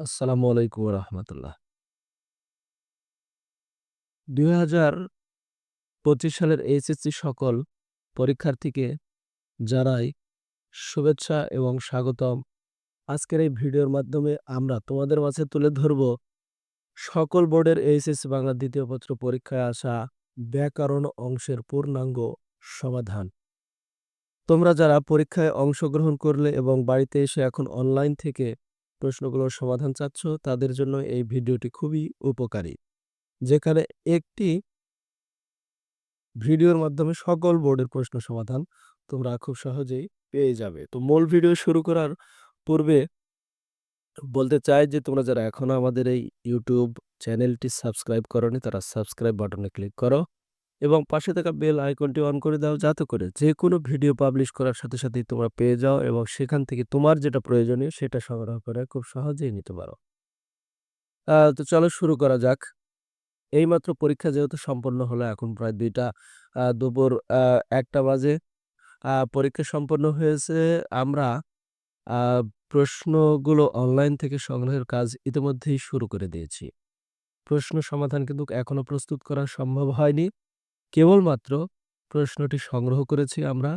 আসসালামু আলাইকুম রহমতুল্লাহ। ২০২৫ সালের এইচএসসি সকল পরীক্ষার্থীকে জানাই শুভেচ্ছা এবং স্বাগতম। আজকের এই ভিডিওর মাধ্যমে আমরা তোমাদের মাঝে তুলে ধরব সকল বোর্ডের এইচএসসি বাংলা দ্বিতীয় পত্র পরীক্ষায় আসা ব্যাকরণ অংশের পূর্ণাঙ্গ সমাধান। তোমরা যারা পরীক্ষায় অংশগ্রহণ করলে এবং বাড়িতে এসে এখন অনলাইন থেকে প্রশ্নগুলোর সমাধান চাচ্ছ, তাদের জন্য এই ভিডিওটি খুবই উপকারী। যেখানে একটি ভিডিওর মাধ্যমে সকল বোর্ডের প্রশ্ন সমাধান তোমরা খুব সহজেই পেয়ে যাবে। তো মূল ভিডিও শুরু করার পূর্বে বলতে চাই যে, তোমরা যারা এখনও আমাদের এই ইউটিউব চ্যানেলটি সাবস্ক্রাইব করোনি, তারা সাবস্ক্রাইব বাটনে ক্লিক করো এবং পাশে থাকা বেল আইকনটি অন করে দাও যাতে করে যে কোনো ভিডিও পাবলিশ করার সাথে সাথেই তোমরা পেয়ে যাও এবং সেখান থেকে তোমার যেটা প্রয়োজনীয় সেটা সংগ্রহ করে খুব সহজেই নিতে পারো। তো চলো শুরু করা যাক। এইমাত্র পরীক্ষা যেহেতু সম্পন্ন হলো, এখন প্রায় ২ টা দুপুর ১ বাজে। পরীক্ষা সম্পন্ন হয়েছে। আমরা প্রশ্নগুলো অনলাইন থেকে সংগ্রহের কাজ ইতিমধ্যেই শুরু করে দিয়েছি। প্রশ্ন সমাধান কিন্তু এখনও প্রস্তুত করা সম্ভব হয়নি। কেবলমাত্র প্রশ্নটি সংগ্রহ করেছি আমরা।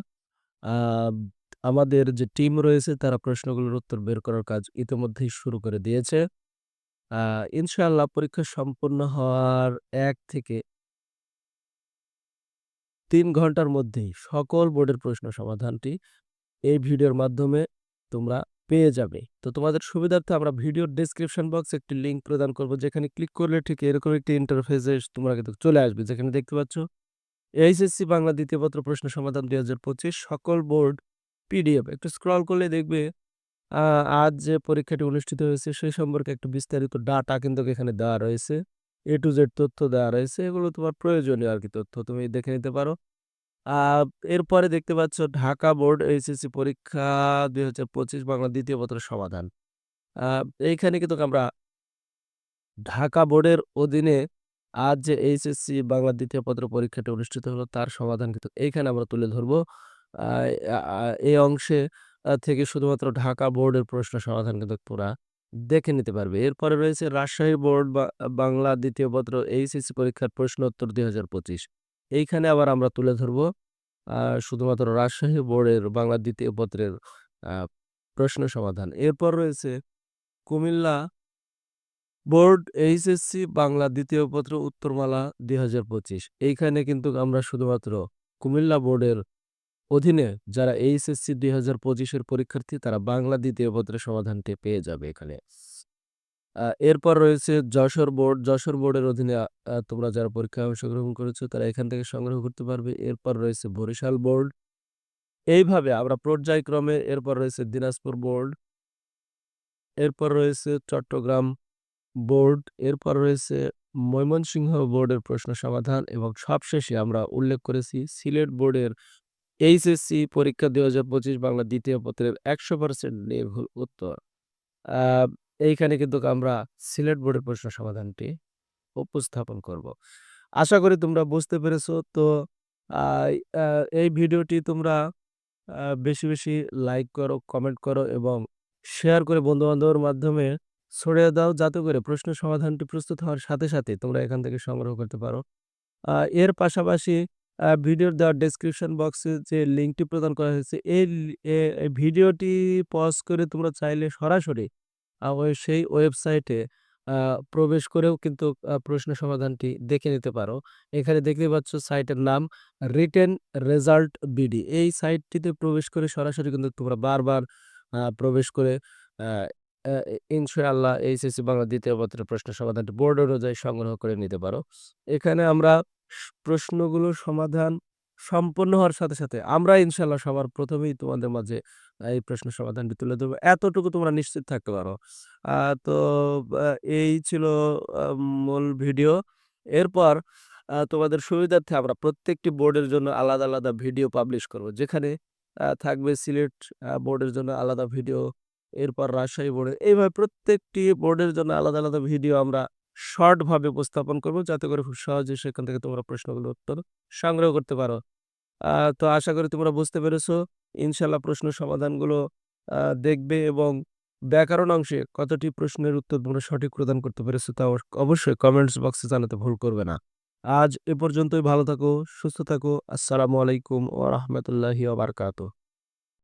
আমাদের যে টিম রয়েছে তারা প্রশ্নগুলোর উত্তর বের করার কাজ ইতিমধ্যেই শুরু করে দিয়েছে। ইনশাআল্লাহ পরীক্ষা সম্পন্ন হওয়ার এক থেকে তিন ঘণ্টার মধ্যেই সকল বোর্ডের প্রশ্ন সমাধানটি এই ভিডিওর মাধ্যমে তোমরা পেয়ে যাবে। তো তোমাদের সুবিধার্থে আমরা ভিডিওর ডেসক্রিপশন বক্সে একটি লিঙ্ক প্রদান করব, যেখানে ক্লিক করলে ঠিক এরকম একটি ইন্টারফেসে তোমরা কিন্তু চলে আসবে। যেখানে দেখতে পাচ্ছ এইচএসসি বাংলা দ্বিতীয় পত্র প্রশ্ন সমাধান ২০২৫ সকল বোর্ড পিডিএফ। একটু স্ক্রল করলে দেখবে আজ যে পরীক্ষাটি অনুষ্ঠিত হয়েছে সেই সম্পর্কে একটু বিস্তারিত ডাটা কিন্তু এখানে দেওয়া রয়েছে। এ টু জেড তথ্য দেওয়া রয়েছে। এগুলো তোমার প্রয়োজনীয় আর কি তথ্য। তুমি দেখে নিতে পারো। এরপরে দেখতে পাচ্ছ ঢাকা বোর্ড এইচএসসি পরীক্ষা ২০২৫ বাংলা দ্বিতীয় পত্রের সমাধান। এইখানে কিন্তু আমরা ঢাকা বোর্ডের অধীনে আজ যে এইচএসসি বাংলা দ্বিতীয় পত্র পরীক্ষাটি অনুষ্ঠিত হলো, তার সমাধান কিন্তু এইখানে আমরা তুলে ধরব। এই অংশে থেকে শুধুমাত্র ঢাকা বোর্ডের প্রশ্ন সমাধান কিন্তু পুরা দেখে নিতে পারবে। এরপরে রয়েছে রাজশাহী বোর্ড বাংলা দ্বিতীয় পত্র এইচএসসি পরীক্ষার প্রশ্ন উত্তর ২০২৫ এইখানে আবার আমরা তুলে ধরব শুধুমাত্র রাজশাহী বোর্ডের বাংলা দ্বিতীয় পত্রের প্রশ্ন সমাধান। এরপর রয়েছে কুমিল্লা বোর্ড এইচএসসি বাংলা দ্বিতীয় পত্র, উত্তরমালা ২০২৫ এইখানে কিন্তু আমরা শুধুমাত্র কুমিল্লা বোর্ডের অধীনে যারা এইচএসসি দুই হাজার পঁচিশের পরীক্ষার্থী, তারা বাংলা দ্বিতীয় পত্রের সমাধানটি পেয়ে যাবে এখানে। এরপর রয়েছে যশোর বোর্ড। যশোর বোর্ডের অধীনে তোমরা যারা পরীক্ষায় অংশগ্রহণ করেছ, তারা এখান থেকে সংগ্রহ করতে পারবে। এরপর রয়েছে বরিশাল বোর্ড। এইভাবে আমরা পর্যায়ক্রমে এরপর রয়েছে দিনাজপুর বোর্ড। এরপর রয়েছে চট্টগ্রাম বোর্ড। এরপর রয়েছে ময়মনসিংহ বোর্ডের প্রশ্ন সমাধান এবং সবশেষে আমরা উল্লেখ করেছি সিলেট বোর্ডের এইচএসসি পরীক্ষা ২০২৫ বাংলা দ্বিতীয় পত্রের ১০০% নির্ভুল উত্তর। এইখানে কিন্তু আমরা সিলেট বোর্ডের প্রশ্ন সমাধানটি উপস্থাপন করব। আশা করি তোমরা বুঝতে পেরেছ। তো এই ভিডিওটি তোমরা বেশি, বেশি লাইক করো, কমেন্ট করো এবং শেয়ার করে বন্ধু-বান্ধবের মাধ্যমে ছড়িয়ে দাও যাতে করে প্রশ্ন সমাধানটি প্রস্তুত হওয়ার সাথে, সাথে তোমরা এখান থেকে সংগ্রহ করতে পারো। এর পাশাপাশি ভিডিওর দেওয়া ডেসক্রিপশন বক্সে যে লিঙ্কটি প্রদান করা হয়েছে এই ভিডিওটি পজ করে তোমরা চাইলে সরাসরি সেই ওয়েবসাইটে প্রবেশ করেও কিন্তু প্রশ্ন সমাধানটি দেখে নিতে পারো। এখানে দেখতে পাচ্ছ সাইটের নাম রিটেন রেজাল্ট বিডি। এই সাইটটিতে প্রবেশ করে সরাসরি কিন্তু তোমরা বারবার প্রবেশ করে ইনশাআল্লাহ এইচএসসি বাংলা দ্বিতীয় পত্রের প্রশ্ন সমাধানটি বোর্ড অনুযায়ী সংগ্রহ করে নিতে পারো। এখানে আমরা স প্রশ্নগুলোর সমাধান সম্পন্ন হওয়ার সাথে, সাথে আমরা ইনশাআল্লাহ সবার প্রথমেই তোমাদের মাঝে এই প্রশ্ন সমাধানটি তুলে ধরব। এতটুকু তোমরা নিশ্চিত থাকতে পারো। তো এই ছিল মূল ভিডিও। এরপর তোমাদের সুবিধার্থে আমরা প্রত্যেকটি বোর্ডের জন্য আলাদা, আলাদা ভিডিও পাবলিশ করব। যেখানে থাকবে সিলেট বোর্ডের জন্য আলাদা ভিডিও, এরপর রাজশাহী বোর্ডের এইভাবে প্রত্যেকটি বোর্ডের জন্য আলাদা, আলাদা ভিডিও আমরা শর্ট ভাবে উপস্থাপন করব যাতে করে খুব সহজে সেখান থেকে তোমরা প্রশ্নগুলোর উত্তর সংগ্রহ করতে পারো। তো আশা করি তোমরা বুঝতে পেরেছ। ইনশাল্লাহ প্রশ্ন সমাধানগুলো দেখবে এবং ব্যাকরণ অংশে কতটি প্রশ্নের উত্তর তোমরা সঠিক প্রদান করতে পেরেছ তা অবশ্যই কমেন্টস বক্সে জানাতে ভুল করবে না আজ এ পর্যন্তই ভালো থাকো সুস্থ থাকো আসসালামু আলাইকুম ওয়া রাহমাতুল্লাহি ওয়া বারাকাতুহু